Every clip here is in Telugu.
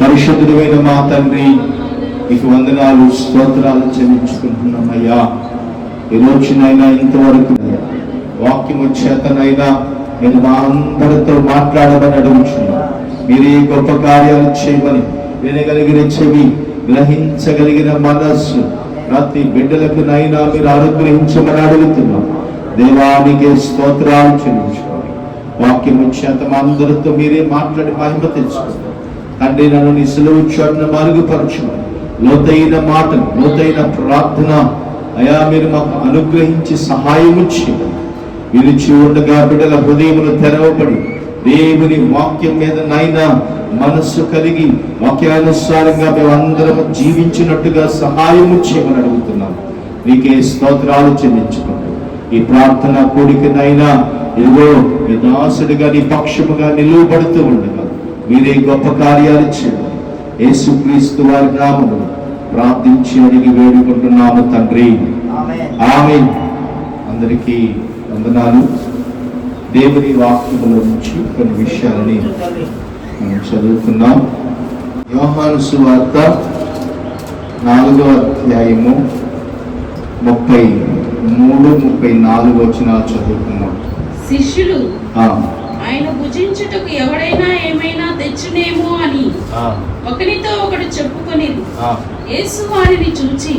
పరిశుద్ధుడైన మా తండ్రి నీకు వందనాలు స్తోత్రాలు చెల్లించుకుంటున్నామయ్యా ఈ రోజునైనా ఇంతవరకు వాక్యము చేతనైనా నేను మా అందరితో మాట్లాడమని అడుగుచున్నా మీరు ఈ గొప్ప కార్యాలు చేయమని వినగలిగిన చెవి గ్రహించగలిగిన మనస్సు ప్రతి బిడ్డలకు నైనా మీరు అనుగ్రహించమని అడుగుతున్నాం. దేవానికి స్తోత్రాలు చెల్లించుకోండి. వాక్యము చేత మా అందరితో మీరే మాట్లాడి మహిమ తెచ్చుకోండి. తండ్రి నన్ను నీ సెలవు చోట్ల మరుగుపరచమని లోతైన మాటలు లోతైన ప్రార్థన అయా మీరు మాకు అనుగ్రహించి సహాయము చేయమని విరిచి ఉండగా బిడ్డల హృదయములు తెరవబడి దేవుని వాక్యం మీద నైనా మనస్సు కలిగి వాక్యానుసారంగా మేమందరం జీవించినట్టుగా సహాయము చేయమని అడుగుతున్నాం నీకే స్తోత్రాలు చెల్లించుకోండి ఈ ప్రార్థన కోరికనైనా ఇదిగో మీ దాసుడిగా నీ పక్షముగా నిలువబడుతూ ఉండదు మీరే గొప్ప కార్యాలు చేయండి. యేసుక్రీస్తు వారి నామములు ప్రార్థించి అడిగి వేడుకుంటున్నాము తండ్రి. ఆమె అందరికీ వందనాలు. దేవుని వాక్యముల నుంచి కొన్ని విషయాలని మనం చదువుతున్నాం యోహాను సువార్త నాలుగో అధ్యాయము ముప్పై మూడు ముప్పై నాలుగు వచ్చిన చదువుకున్నాం శిష్యులు భుజించుటకు ఎవడైనా ఏమైనా తెచ్చునేమో అని ఆ, ఒకనితో ఒకడు చెప్పుకొని యేసు వారిని చూచి.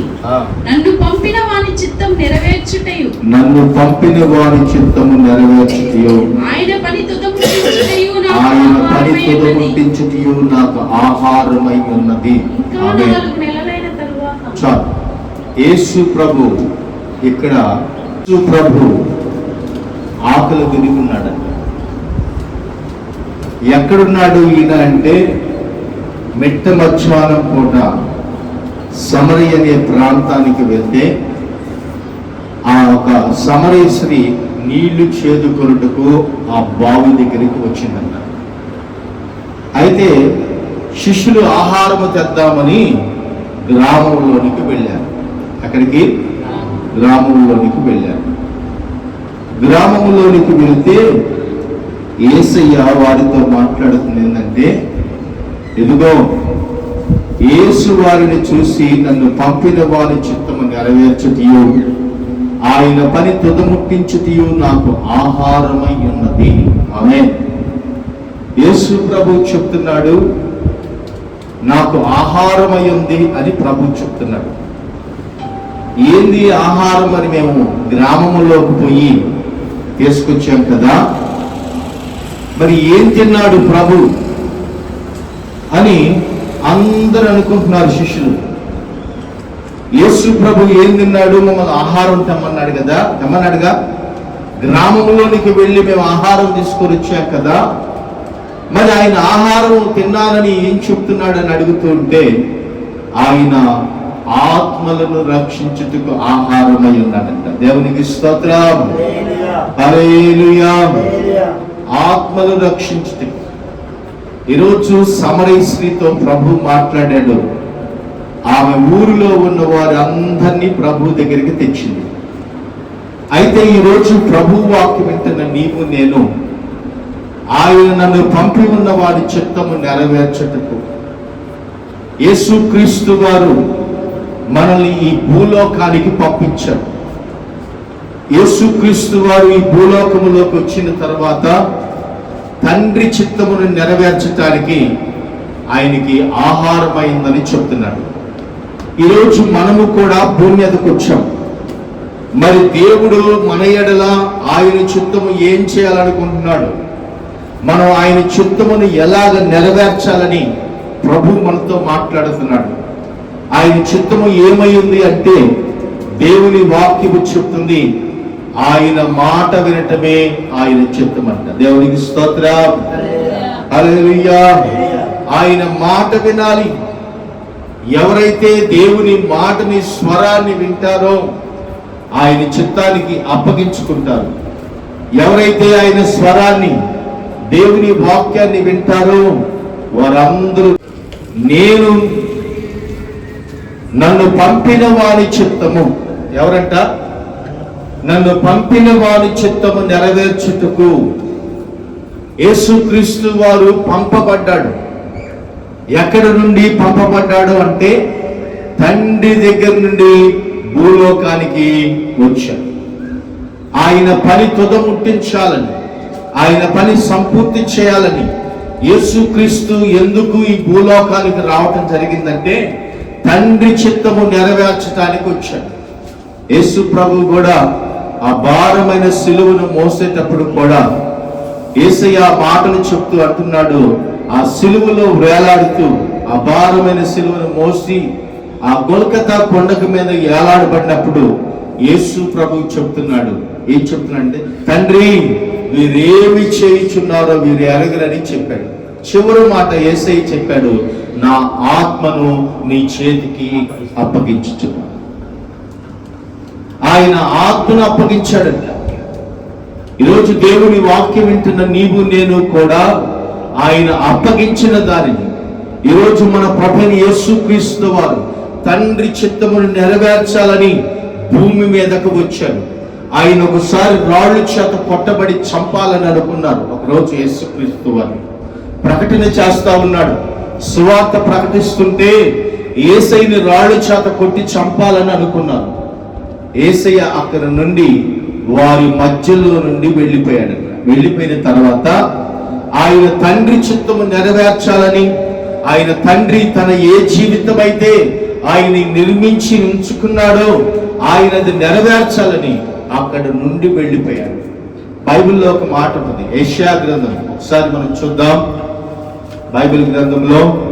నన్ను పంపిన వాని చిత్తం నెరవేర్చుటయు. నన్ను పంపిన వారి చిత్తము నెరవేర్చుటయో. ఆయన పని తుదముట్టించుటయు నాకు ఆయన పని. తుదముట్టించుటయు నాకు ఆహారమై ఉన్నది. చాలు యేసు ప్రభు ఇక్కడ. యేసు ప్రభు ఆకలి తిరుగున్నాడంట ఎక్కడున్నాడు ఈయన అంటే మిట్ట మధ్యాహ్నం పూట సమరి అనే ప్రాంతానికి వెళ్తే ఆ ఒక సమరేశ్వరి నీళ్ళు చేదుకొనుటకు ఆ బావి దగ్గరికి వచ్చిందంట. అయితే శిష్యులు ఆహారము తెద్దామని గ్రామంలోనికి వెళ్ళారు. అక్కడికి గ్రామంలోనికి వెళ్ళారు. గ్రామంలోనికి వెళ్తే ఏసయ్య వారితో మాట్లాడుతుంది ఏంటంటే ఎదుగో ఏసు వారిని చూసి నన్ను పంపిన వారి చిత్తము నెరవేర్చుటియు. ఆయన పని తుదముట్టించుతీయు నాకు ఆహారమై ఉన్నది. ఆమె యేసు ప్రభు చెప్తున్నాడు నాకు ఆహారమై ఉంది అని ప్రభు చెప్తున్నాడు. ఏంది ఆహారం అని మేము గ్రామంలోకి పోయి తీసుకొచ్చాం కదా మరి ఏం తిన్నాడు ప్రభు అని అందరూ అనుకుంటున్నారు శిష్యులు. యేసు ప్రభు ఏం తిన్నాడు? మమ్మల్ని ఆహారం తెమ్మన్నాడు కదా? తెమ్మన్నాడుగా? గ్రామంలోనికి వెళ్ళి మేము ఆహారం తీసుకొని వచ్చాం కదా? మరి ఆయన ఆహారం తిన్నానని ఏం చెప్తున్నాడని అడుగుతుంటే ఆయన ఆత్మలను రక్షించుటకు ఆహారమై ఉన్నాడంట. దేవునికి స్తోత్రం. ఆత్మను ఆత్మలు రక్షించుటకు ఈరోజు సమరేశ్వరితో ప్రభు మాట్లాడాడు. ఆమె ఊరిలో ఉన్న వారందరినీ ప్రభు దగ్గరికి తెచ్చింది. అయితే ఈరోజు ప్రభు వాక్యం వింటున్న నీవు నేను ఆయన నన్ను పంపి ఉన్న వారి చిత్తము నెరవేర్చటకు. యేసు క్రీస్తు వారు మనల్ని ఈ భూలోకానికి పంపించారు. యేసుక్రీస్తు వారు ఈ భూలోకములోకి వచ్చిన తర్వాత తండ్రి చిత్తమును నెరవేర్చటానికి ఆయనకి ఆహారమైందని చెప్తున్నాడు. ఈరోజు మనము కూడా భూమి మీదకు వచ్చాం. మరి దేవుడు మన ఎడల ఆయన చిత్తము ఏం చేయాలనుకుంటున్నాడు? మనం ఆయన చిత్తమును ఎలాగ నెరవేర్చాలని ప్రభు మనతో మాట్లాడుతున్నాడు. ఆయన చిత్తము ఏమై ఉంది అంటే దేవుని వాక్యము చెప్తుంది ఆయన మాట వినటమే ఆయన చిత్తమంట దేవునికి స్తోత్ర. ఆయన మాట వినాలి. ఎవరైతే దేవుని మాటని స్వరాన్ని వింటారో ఆయన చిత్తానికి అప్పగించుకుంటారు. ఎవరైతే ఆయన స్వరాన్ని దేవుని వాక్యాన్ని వింటారో వారందరూ నేను నన్ను పంపిన వారి చిత్తము. ఎవరంట? నన్ను పంపిన వారి చిత్తము నెరవేర్చుటకు యేసుక్రీస్తు వారు పంపబడ్డాడు. ఎక్కడి నుండి పంపబడ్డాడు అంటే తండ్రి దగ్గర నుండి భూలోకానికి వచ్చాడు. ఆయన పని తుదముట్టించాలని ఆయన పని సంపూర్తి చేయాలని యేసుక్రీస్తు ఎందుకు ఈ భూలోకానికి రావటం జరిగిందంటే తండ్రి చిత్తము నెరవేర్చడానికి వచ్చాడు. యేసు ప్రభు కూడా ఆ భారమైన సిలువను మోసేటప్పుడు కూడా ఏసయ్య ఆ మాటలు చెప్తూ అంటున్నాడు ఆ సిలువలో వేలాడుతూ ఆ భారమైన సిలువను మోసి ఆ కోల్కతా కొండకు మీద ఏలాడబడినప్పుడు యేసు ప్రభు చెప్తున్నాడు. ఏం చెప్తున్నాడంటే తండ్రి వీరేమి చేయుచున్నారో వీరు ఎరగరని చెప్పాడు. చివరి మాట ఏసై చెప్పాడు నా ఆత్మను నీ చేతికి అప్పగించుచున్నాను. ఆయన ఆత్మను అప్పగించాడంట. ఈరోజు దేవుని వాక్యం వింటున్న నీవు నేను కూడా ఆయన అప్పగించిన దానిని. ఈరోజు మన ప్రభుని యేసుక్రీస్తు వారు తండ్రి చిత్తమును నెరవేర్చాలని భూమి మీదకు వచ్చారు. ఆయన ఒకసారి రాళ్ళు చేత కొట్టబడి చంపాలని అనుకున్నారు ఒకరోజు యేసుక్రీస్తు వారు. ప్రకటన చేస్తా ఉన్నాడు. సువార్త ప్రకటిస్తుంటే ఏసైని రాళ్ళు చేత కొట్టి చంపాలని అనుకున్నారు. ఏసయ్య అక్కడ నుండి వారి మధ్యలో నుండి వెళ్ళిపోయాడు. వెళ్ళిపోయిన తర్వాత ఆయన తండ్రి చిత్తము నెరవేర్చాలని ఆయన తండ్రి తన ఏ జీవితం అయితే ఆయన్ని నిర్మించి ఉంచుకున్నాడో ఆయన అది నెరవేర్చాలని అక్కడ నుండి వెళ్ళిపోయాడు. బైబిల్లో ఒక మాట ఉంది. ఏషియా గ్రంథం. ఒకసారి మనం చూద్దాం. బైబిల్ గ్రంథంలో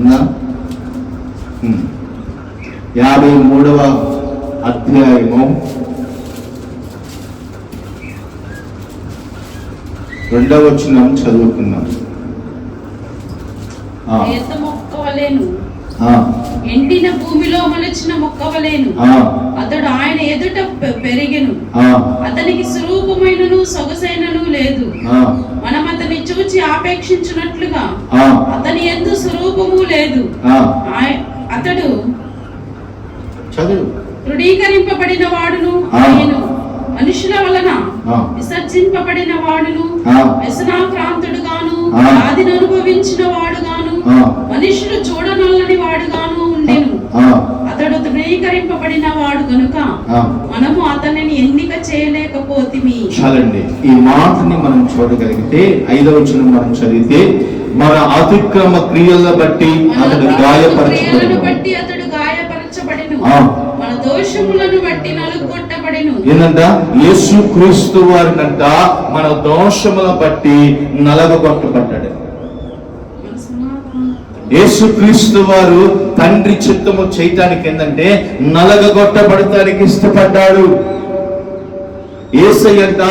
ఉందా. యాభై మూడవ అధ్యాయము. రెండవ వచ్చిన చదువుకున్నాం ఎండిన భూమిలో మొలచిన మొక్కవలేను. అతడు ఆయన ఎదుట పెరిగెను. అతనికి స్వరూపమైనను సొగసైనను లేదు. మనం అతని చూచి ఆపేక్షించినట్లుగా అతని ఎందు స్వరూపము లేదు. అతడు చదువు. తృణీకరింపబడిన వాడును. ఆయన మనుషుల వలన. విసర్జింపబడిన వాడును. వ్యసనాక్రాంతుడుగాను. వ్యాధిని అనుభవించిన వాడుగాను ఆ. మనుషులు చూడనల్లని వాడుగాను ఉండెను ఆ, అతడు తృణీకరింపబడిన వాడు గనుక ఆ. మనము అతనిని ఎన్నిక చేయలేకపోతిమి. చాలండి. ఈ మాటని మనం చూడగలిగితే ఐదవ వచనం మనం చదివితే మన అతిక్రమ క్రియలను బట్టి అతడు గాయపరచబడి బట్టి అతడు గాయపరచబడెను. మన దోషములను బట్టి నలుగొట్టబడెను. ఏంటంట? యేసు క్రీస్తు వారినంట మన దోషముల బట్టి నలగగొట్టబడ్డాడు మన యేసుక్రీస్తు వారు తండ్రి చిత్తము చేయటానికి ఏంటంటే నలగగొట్టబడటానికి ఇష్టపడ్డాడు. ఏసయ్యంట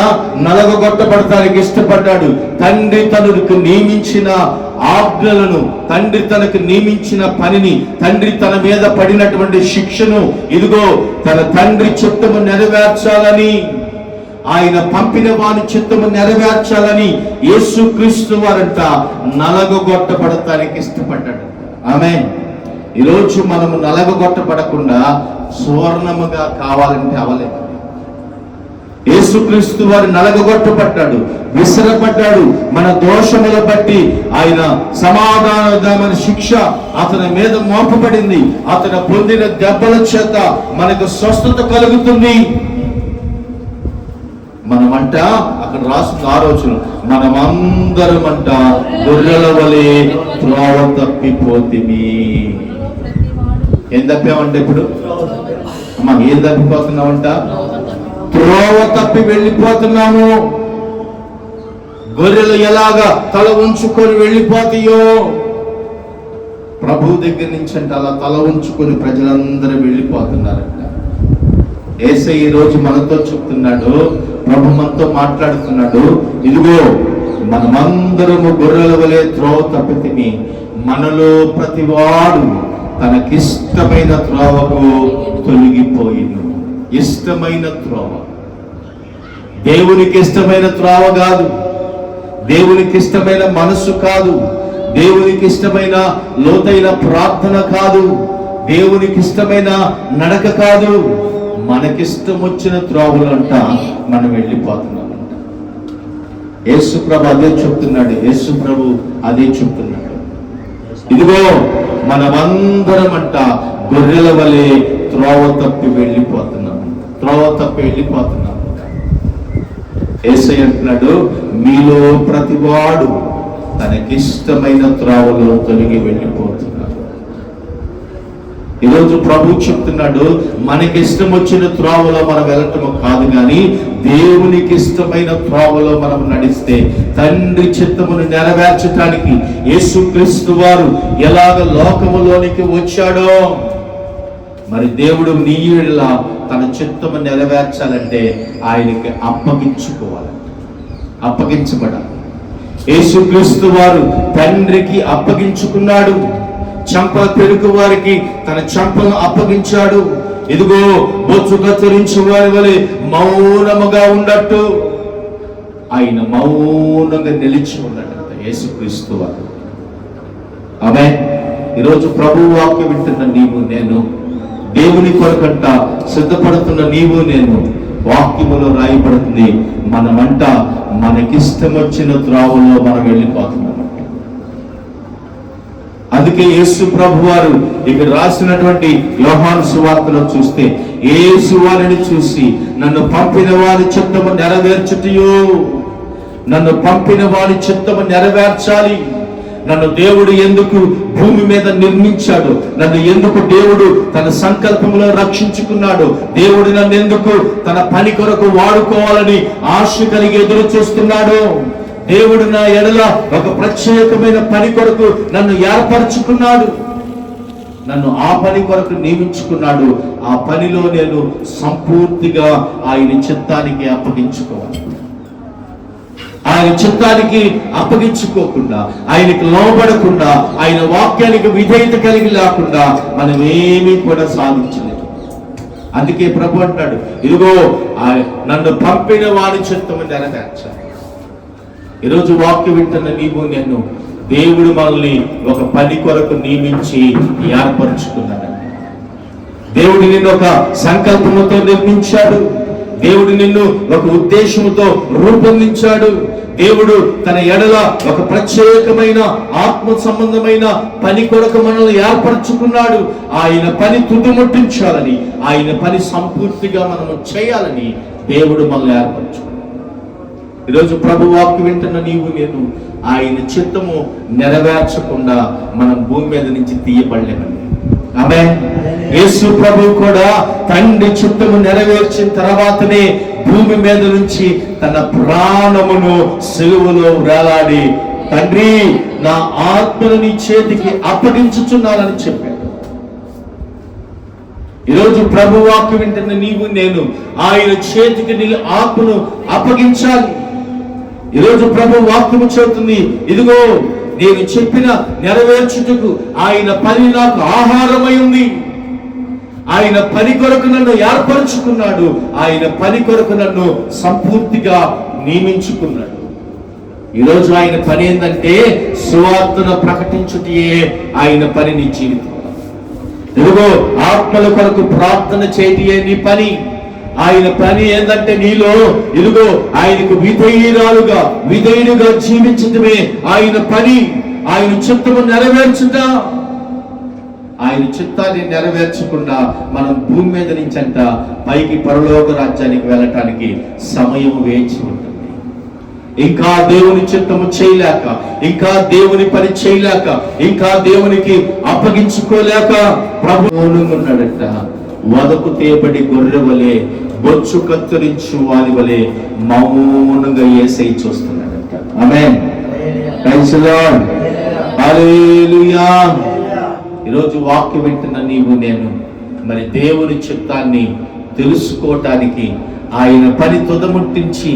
నలగొట్టబడటానికి ఇష్టపడ్డాడు. తండ్రి తనకు నియమించిన ఆజ్ఞలను తండ్రి తనకు నియమించిన పనిని తండ్రి తన మీద పడినటువంటి శిక్షను ఇదిగో తన తండ్రి చిత్తము నెరవేర్చాలని ఆయన పంపిన వారి చిత్తము నెరవేర్చాలని యేసు క్రీస్తు వారంట నలగొట్టబడటానికి ఇష్టపడ్డాడు. ఆమె ఈరోజు మనము నలగొట్టబడకుండా సువర్ణముగా కావాలంటే అవలేదు. యేసుక్రీస్తు వారు నలగొట్టబడ్డాడు విసరపడ్డాడు మన దోషముల బట్టి ఆయన సమాధానమైన శిక్ష అతని మీద మోపబడింది. అతను పొందిన దెబ్బల చేత మనకు స్వస్థత కలుగుతుంది. మనమంట అక్కడ రాసిన ఆలోచన మనమందరమంట గొర్రెల వలె త్రోవ తప్పిపోతిమి. ఏం తప్పామంటే ఇప్పుడు? అమ్మా ఏం తప్పిపోతున్నామంట త్రోవ తప్పి వెళ్ళిపోతున్నాము. గొర్రెలు ఎలాగా తల ఉంచుకొని వెళ్ళిపోతాయో? ప్రభు దగ్గర నుంచి అంటే అలా తల ఉంచుకొని ప్రజలందరూ వెళ్ళిపోతున్నారంట. ఏసై ఈ రోజు మనతో చెప్తున్నాడు ప్రభు మనతో మాట్లాడుతున్నాడు ఇదిగో మనమందరము గొర్రెల వలె త్రోవ తప్పితిమి. మనలో ప్రతివాడు తనకిష్టమైన త్రోవకు తొలగిపోయింది ఇష్టమైన త్రోవ. దేవునికి ఇష్టమైన త్రోవ కాదు. దేవునికి ఇష్టమైన మనస్సు కాదు. దేవునికి ఇష్టమైన లోతైన ప్రార్థన కాదు. దేవునికి ఇష్టమైన నడక కాదు. మనకిష్టం వచ్చిన త్రోవలంట మనం వెళ్ళిపోతున్నామంట. యేసు అదే చెప్తున్నాడు యేసుప్రభు అదే చెప్తున్నాడు. ఇదిగో మనమందరం అంట గొర్రెల వలె త్రోవ తప్పి వెళ్ళిపోతున్నాం. త్రోవ తప్పి వెళ్ళిపోతున్నాం. ఏసై అంటున్నాడు మీలో ప్రతివాడు తనకిష్టమైన త్రోవలో తొలగి వెళ్ళిపో ఈరోజు ప్రభు చెప్తున్నాడు మనకి ఇష్టం వచ్చిన త్రోవలో మనం వెళ్ళటం కాదు కానీ దేవునికి ఇష్టమైన త్రోవలో మనం నడిస్తే తండ్రి చిత్తమును నెరవేర్చడానికి యేసుక్రీస్తు వారు ఎలాగ లోకములోనికి వచ్చాడో మరి దేవుడు నీయుడిలా తన చిత్తము నెరవేర్చాలంటే ఆయనకి అప్పగించుకోవాలి అప్పగించబడాలి. యేసుక్రీస్తు వారు తండ్రికి అప్పగించుకున్నాడు. చంప పెరుగు వారికి తన చంపను అప్పగించాడు. ఇదిగో బొచ్చు కత్తిరించు వారి వలె మౌనముగా ఉండట్టు. ఆయన మౌనంగా నిలిచి ఉన్నట్టు యేసుక్రీస్తు వారు. ఆమె ఈరోజు ప్రభు వాక్యం వింటున్న నీవు నేను దేవుని కొరకంట సిద్ధపడుతున్న నీవు నేను వాక్యములో రాయబడుతుంది మనమంట మనకిష్టం వచ్చిన త్రావుల్లో మనం వెళ్ళిపోతున్నాం అందుకే యేసు ప్రభు వారు ఇక్కడ రాసినటువంటి యోహాను సువార్తలో చూస్తే ఏ సువారిని చూసి నన్ను పంపిన వారి చిత్తము నెరవేర్చుటయో. నన్ను పంపిన వారి చిత్తము నెరవేర్చాలి. నన్ను దేవుడు ఎందుకు భూమి మీద నిర్మించాడు? నన్ను ఎందుకు దేవుడు తన సంకల్పంలో రక్షించుకున్నాడు? దేవుడు నన్ను ఎందుకు తన పని కొరకు వాడుకోవాలని ఆశ కలిగి ఎదురు చూస్తున్నాడు దేవుడు నా ఎడల ఒక ప్రత్యేకమైన పని కొరకు నన్ను ఏర్పరచుకున్నాడు. నన్ను ఆ పని కొరకు నియమించుకున్నాడు. ఆ పనిలో నేను సంపూర్తిగా ఆయన చిత్తానికి అప్పగించుకోవాలి. ఆయన చిత్తానికి అప్పగించుకోకుండా ఆయనకి లోబడకుండా ఆయన వాక్యానికి విధేయత కలిగి లేకుండా మనం ఏమీ కూడా సాధించలేదు. అందుకే ప్రభు అంటాడు ఇదిగో ఆ- నన్ను పంపిన వాడి చిత్తము నెరవేర్చాలి. ఈరోజు వాక్యం వింటున్న నీవు నేను దేవుడు మనల్ని ఒక పని కొరకు నియమించి ఏర్పరచుకున్నాడండి దేవుడు నిన్ను ఒక సంకల్పముతో నిర్మించాడు. దేవుడు నిన్ను ఒక ఉద్దేశంతో రూపొందించాడు. దేవుడు తన ఎడల ఒక ప్రత్యేకమైన ఆత్మ సంబంధమైన పని కొరకు మనల్ని ఏర్పరచుకున్నాడు. ఆయన పని తుదిముట్టించాలని ఆయన పని సంపూర్తిగా మనము చేయాలని దేవుడు మనల్ని ఏర్పరచుకున్నాడు. ఈరోజు ప్రభు వాక్కు వింటున్న నీవు నేను ఆయన చిత్తము నెరవేర్చకుండా మనం భూమి మీద నుంచి తీయబడలేమండి ఆమె యేసు ప్రభు కూడా తండ్రి చిత్తము నెరవేర్చిన తర్వాతనే భూమి మీద నుంచి తన ప్రాణమును సిలువలో వేలాడి తండ్రి నా ఆత్మను నీ చేతికి అప్పగించుచున్నానని చెప్పాడు. ఈరోజు ప్రభు వాక్కు వింటున్న నీవు నేను ఆయన చేతికి నీ ఆత్మను అప్పగించాలి. ఈరోజు ప్రభు వాక్యము చెబుతుంది ఇదిగో నేను చెప్పిన నెరవేర్చుటకు ఆయన పని నాకు ఆహారమై ఉంది. ఆయన పని కొరకు నన్ను ఏర్పరచుకున్నాడు. ఆయన పని కొరకు నన్ను సంపూర్తిగా నియమించుకున్నాడు. ఈరోజు ఆయన పని ఏంటంటే సువార్తను ప్రకటించుటే ఆయన పని నీ జీవితం ఇదిగో ఆత్మల కొరకు ప్రార్థన చేయటియే నీ పని. ఆయన పని ఏంటంటే నీలో ఇదిగో ఆయనకు విధేయురాలుగా విధేయుడుగా జీవించడమే ఆయన పని. ఆయన చిత్తము నెరవేర్చుట. ఆయన చిత్తాన్ని నెరవేర్చకుండా మనం భూమి మీద నుంచి అంట పైకి పరలోక రాజ్యానికి వెళ్ళటానికి సమయం వేచి ఉంటుంది. ఇంకా దేవుని చిత్తము చేయలేక ఇంకా దేవుని పని చేయలేక ఇంకా దేవునికి అప్పగించుకోలేక ప్రభు ఉన్నాడట. వదకు తేబడి గొర్రె వలె బొచ్చు కత్తిరించు వారి వలె మౌనంగా ఏసై చూస్తున్నాడట. ఆమె ఈరోజు వాక్యం వింటున్న నీవు నేను మరి దేవుని చిత్తాన్ని తెలుసుకోవటానికి ఆయన పని తుదముట్టించి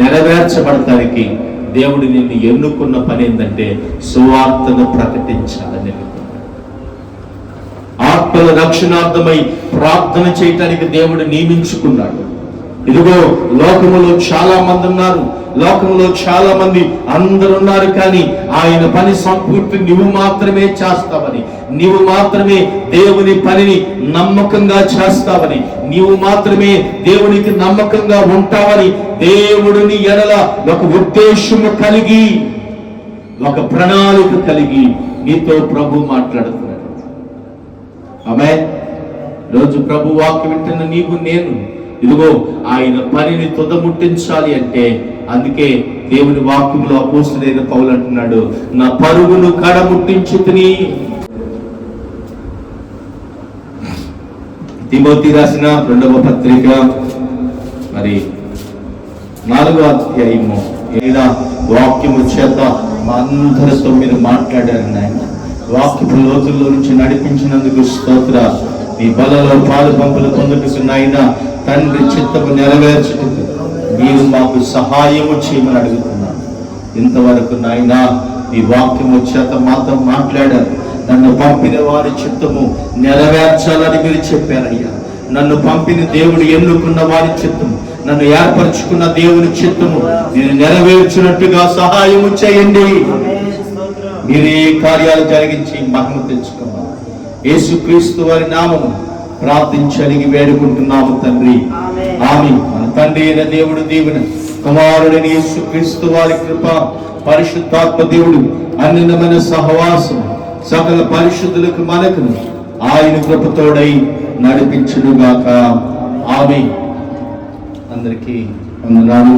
నెరవేర్చబడటానికి దేవుడు నిన్ను ఎన్నుకున్న పని ఏంటంటే సువార్తను ప్రకటించాలని. ప్రజల రక్షణార్థమై ప్రార్థన చేయటానికి దేవుడు నియమించుకున్నాడు. ఇదిగో లోకములో చాలా మంది ఉన్నారు. లోకంలో చాలా మంది అందరున్నారు కానీ ఆయన పని సంపూర్తి నువ్వు మాత్రమే చేస్తావని నీవు మాత్రమే దేవుని పనిని నమ్మకంగా చేస్తావని నీవు మాత్రమే దేవునికి నమ్మకంగా ఉంటావని దేవుడిని ఎడల ఒక ఉద్దేశము కలిగి ఒక ప్రణాళిక కలిగి నీతో ప్రభు మాట్లాడుతుంది ఆమె రోజు ప్రభు వాక్యం వింటున్న నీకు నేను ఇదిగో ఆయన పనిని తుదముట్టించాలి అంటే అందుకే దేవుని వాక్యంలో అపోస్తుడైన పౌలు అంటున్నాడు నా పరుగును కడముట్టించుతుని తిమోతి రాసిన రెండవ పత్రిక మరి నాలుగో అధ్యాయము ఏడా వాక్యము చేత మా అందరితో మీరు మాట్లాడారు నాయన? వాక్యపు లోతుల్లో నుంచి నడిపించినందుకు స్తోత్ర. నీ బలలో పాలు పంపులు పొందుటకు తండ్రి చిత్తము నెరవేర్చుటకు మీరు మాకు సహాయము చేయమని అడుగుతున్నాను. ఇంతవరకు నాయన ఈ వాక్యము చేత మాతో మాట్లాడారు. నన్ను పంపిన వారి చిత్తము నెరవేర్చాలని మీరు చెప్పారయ్యా. నన్ను పంపిన దేవుడు ఎన్నుకున్న వారి చిత్తము నన్ను ఏర్పరచుకున్న దేవుని చిత్తము నేను నెరవేర్చినట్టుగా సహాయము చేయండి. మీరే కార్యాలు జరిగించి మహిమ తెచ్చుకున్నాం యేసుక్రీస్తు వారి నామము ప్రార్థించి అడిగి వేడుకుంటున్నాము తండ్రి. ఆమె మన తండ్రి అయిన దేవుడు దీవెన కుమారుడని యేసుక్రీస్తు వారి కృప పరిశుద్ధాత్మ దేవుడు అన్నినమైన సహవాసం సకల పరిశుద్ధులకు మనకు ఆయన కృపతోడై నడిపించుడుగాక ఆమె అందరికీ వందనాలు.